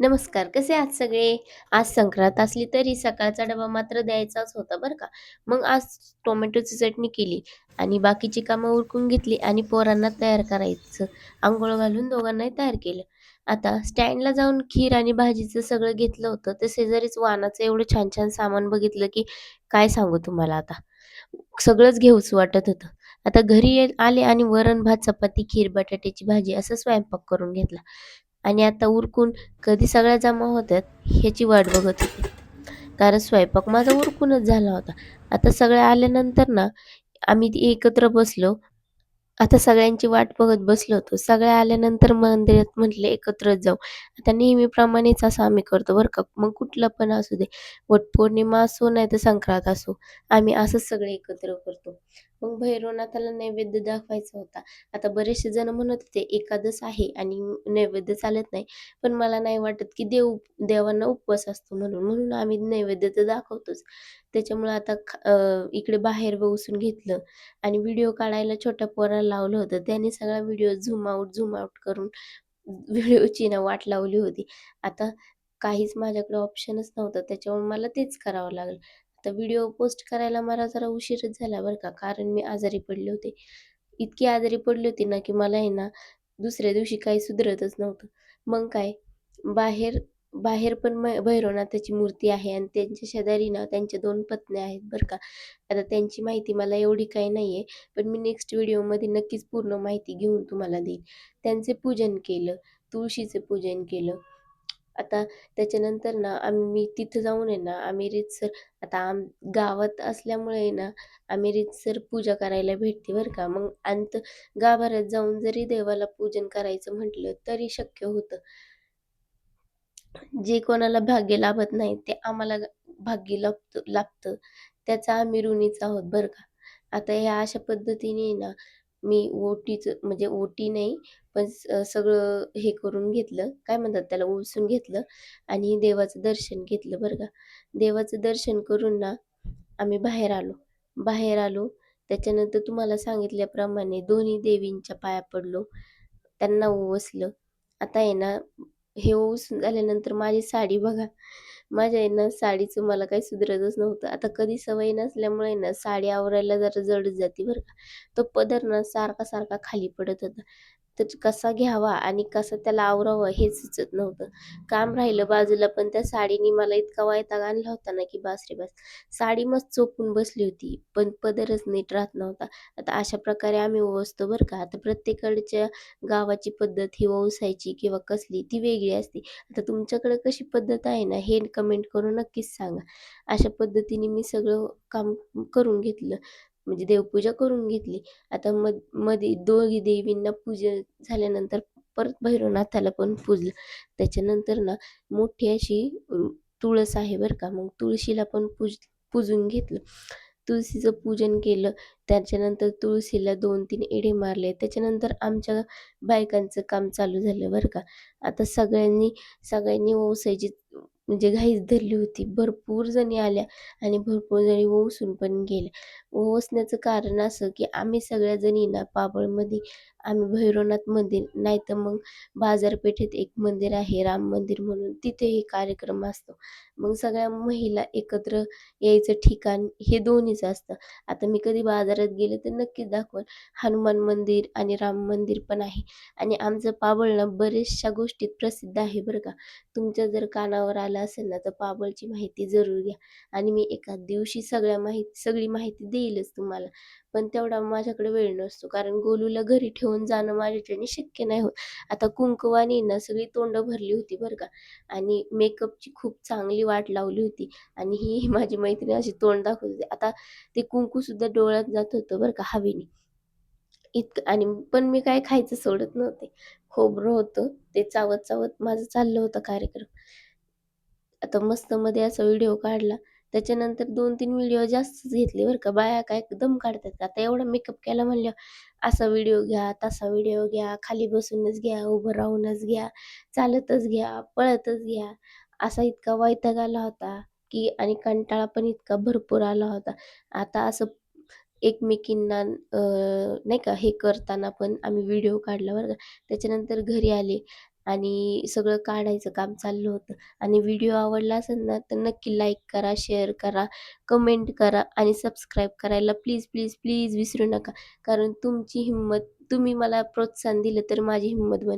नमस्कार, कसे आहात सगळे? आज संक्रांत असली तरी सकाळचा डबा मात्र द्यायचाच होता बरं का. मग आज टोमॅटोची चटणी केली आणि बाकीची कामं उरकून घेतली आणि पोरांना तयार करायचं. आंघोळ घालून दोघांनाही तयार केलं. आता स्टँडला जाऊन खीर आणि भाजीचं सगळं घेतलं होतं. तर शेजारीच वानाचं एवढं छान-छान सामान बघितलं, की काय सांगू तुम्हाला आता. सगळंच घेऊच वाटत होतं. आता घरी ये आले आणि वरण-भात, चपाती, खीर, बटाट्याची भाजी असा स्वयंपाक करून घेतला. आणि आता उरकून कधी सगळ्या जमा होतात ह्याची वाट बघत होते. कारण स्वयंपाक माझा उरकूनच झाला होता. आता सगळ्या आल्यानंतर ना, आम्ही एकत्र बसलो. आता सगळ्यांची वाट बघत बसलो होतो. सगळ्या आल्यानंतर मंदिरात म्हटले एकत्रच जाऊ. आता नेहमीप्रमाणेच असं आम्ही करतो बरं का. मग कुठलं पण असू दे, वटपौर्णिमा असो नाही तर संक्रांत असो, आम्ही असंच सगळे एकत्र करतो. मग भैरवनाथाला नैवेद्य दाखवायचा होता. आता बरेचसे जण म्हणत होते एकादस आहे आणि नैवेद्य चालत नाही. पण मला नाही वाटत की देव देवांना उपवास असतो म्हणून. म्हणून आम्ही नैवेद्य तर दाखवतोच. त्याच्यामुळं आता इकडे बाहेर बसून घेतलं आणि व्हिडिओ काढायला छोट्या पोराला लावलं होतं. त्याने सगळा video zoom out, zoom out करून व्हिडिओची ना वाट लावली होती. आता काहीच माझ्याकडे ऑप्शनच नव्हतं. त्याच्यामुळे मला तेच करावं लागलं. आता व्हिडिओ पोस्ट करायला मला जरा उशीरच झाला बरं का, कारण मी आजारी पडले होते. इतकी आजारी पडली होती ना, की मला आहे ना, दुसऱ्या दिवशी काही सुधरतच नव्हतं. मग काय, बाहेर बाहेर पण म भैरवनाथाची मूर्ती आहे आणि त्यांच्या शेजारी ना, त्यांच्या दोन पत्न्या आहेत बरं का. आता त्यांची माहिती मला एवढी काही नाही आहे, पण मी नेक्स्ट व्हिडिओमध्ये नक्कीच पूर्ण माहिती घेऊन तुम्हाला देईन. त्यांचे पूजन केलं, तुळशीचं पूजन केलं. आता त्याच्यानंतर ना, आम्ही तिथं जाऊन आहे ना, आम्ही रीतसर आता आम गावात असल्यामुळे आहे ना, आम्ही रीतसर पूजा करायला भेटते बरं का. मग अंत गाभाऱ्यात जाऊन जरी देवाला पूजन करायचं म्हटलं, तरी शक्य होतं. जे कोणाला भाग्य लाभत नाही, ते आम्हाला भाग्य लाभतं लाभतं. त्याचा आम्ही ऋणीच आहोत बरं का. आता ह्या अशा पद्धतीने ना, मी ओटीचं म्हणजे ओटी नाही, पण सगळं हे करून घेतलं, काय म्हणतात त्याला, ओसून घेतलं आणि देवाचं दर्शन घेतलं बरं का. देवाचं दर्शन करून ना, आम्ही बाहेर आलो. बाहेर आलो, त्याच्यानंतर तुम्हाला सांगितल्याप्रमाणे दोन्ही देवींच्या पाया पडलो. त्यांना ओवसलं आता आहे ना, हे उसून झाल्यानंतर माझी साडी बघा. माझ्या आहे ना, साडीचं मला काही सुधरतच नव्हतं. आता कधी सवय नसल्यामुळे ना, साडी आवरायला जरा जडच जाते बरं का. तो पदर ना, सारखा-सारखा खाली पडत होता. तर कसा घ्यावा आणि कसं त्याला आवरावं हेच सुचत नव्हतं. काम राहिलं बाजूला, पण त्या साडीने मला इतका वैताग आणला होता ना, की बास रे बास. साडी मस्त चोपून बसली होती, पण पदरच नीट राहत नव्हता. आता अशा प्रकारे आम्ही ओवाळतो बरं का. आता प्रत्येकाच्या गावाची पद्धत ही ओसायची किंवा कसली ती वेगळी असते. आता तुमच्याकडे कशी पद्धत आहे ना, हे कमेंट करून नक्कीच सांगा. अशा पद्धतीने मी सगळं काम करून घेतलं. म्हणजे देवपूजा करून घेतली. आता मधमध्ये दोघी देवींना पूजन झाल्यानंतर परत भैरवनाथाला पण पूजलं. त्याच्यानंतर ना, मोठी अशी तुळस आहे बरं का. मग तुळशीला पण पूज पूजून घेतलं. तुळशीचं पूजन केलं. त्याच्यानंतर तुळशीला 2-3 एडे मारले. त्याच्यानंतर आमच्या बायकांचं काम चालू झालं बरं का. आता सगळ्यांनी सगळ्यांनी ओसायची म्हणजे घाईच धरली होती. भरपूर जणी आल्या आणि भरपूर जणी ओसून पण गेल्या. ओसण्याचं कारण असं, की आम्ही सगळ्या जणी ना, पाबळमध्ये आम्ही भैरवनाथ मंदिर नाहीतर मग बाजारपेठेत एक मंदिर आहे, राम मंदिर म्हणून, तिथेही कार्यक्रम असतो. मग सगळ्या महिला एकत्र यायचं ठिकाण हे दोन्हीच असतं. आता मी कधी बाजारात गेले तर नक्कीच दाखवेन. हनुमान मंदिर आणि राम मंदिर पण आहे आणि आमचं पाबळ ना, बऱ्याचशा गोष्टीत प्रसिद्ध आहे बरं का. तुमच्या जर कानावर आलं असेल ना, तर पाबळची माहिती जरूर घ्या आणि मी एका दिवशी सगळ्या माहिती सगळी माहिती देईलच तुम्हाला. पण तेवढा माझ्याकडे वेळ नसतो, कारण गोलूला घरी ठेवून जाणं माझ्याच्याने शक्य नाही होत. आता कुंकवाने ना, सगळी तोंडं भरली होती बरं का आणि मेकअपची खूप चांगली वाट लावली होती आणि ही माझी मैत्रीण अशी तोंड दाखवत होती. आता ते कुंकूसुद्धा डोळ्यात जात होतं बरं का हवेने. इतकं आणि पण मी काय खायचं सोडत नव्हते. खोबरं होतं, ते चावत-चावत माझं चाललं होतं कार्यक्रम. आता मस्त मध्ये असा व्हिडिओ काढला. त्याच्यानंतर 2-3 व्हिडिओ जास्तच घेतले बरं का. बाया काय दम काढतात. आता एवढा मेकअप केला म्हणल्यावर असा व्हिडिओ घ्या, तसा व्हिडिओ घ्या, खाली बसूनच घ्या, उभं राहूनच घ्या, चालतच घ्या, पळतच घ्या. असा इतका वैताग आला होता, की आणि कंटाळा पण इतका भरपूर आला होता. आता असं एकमेकींना नाही का हे करताना पण आम्ही व्हिडिओ काढला बरं का. त्याच्यानंतर घरी आले आणि सगळं काढायचं काम चाललं होतं. आणि व्हिडिओ आवडला असेल ना तर नक्की लाईक करा शेअर करा कमेंट करा आणि सबस्क्राईब करायला प्लीज प्लीज प्लीज विसरू नका. कारण तुमची हिंमत तुम्ही मला प्रोत्साहन दिलं तर माझी हिंमत बन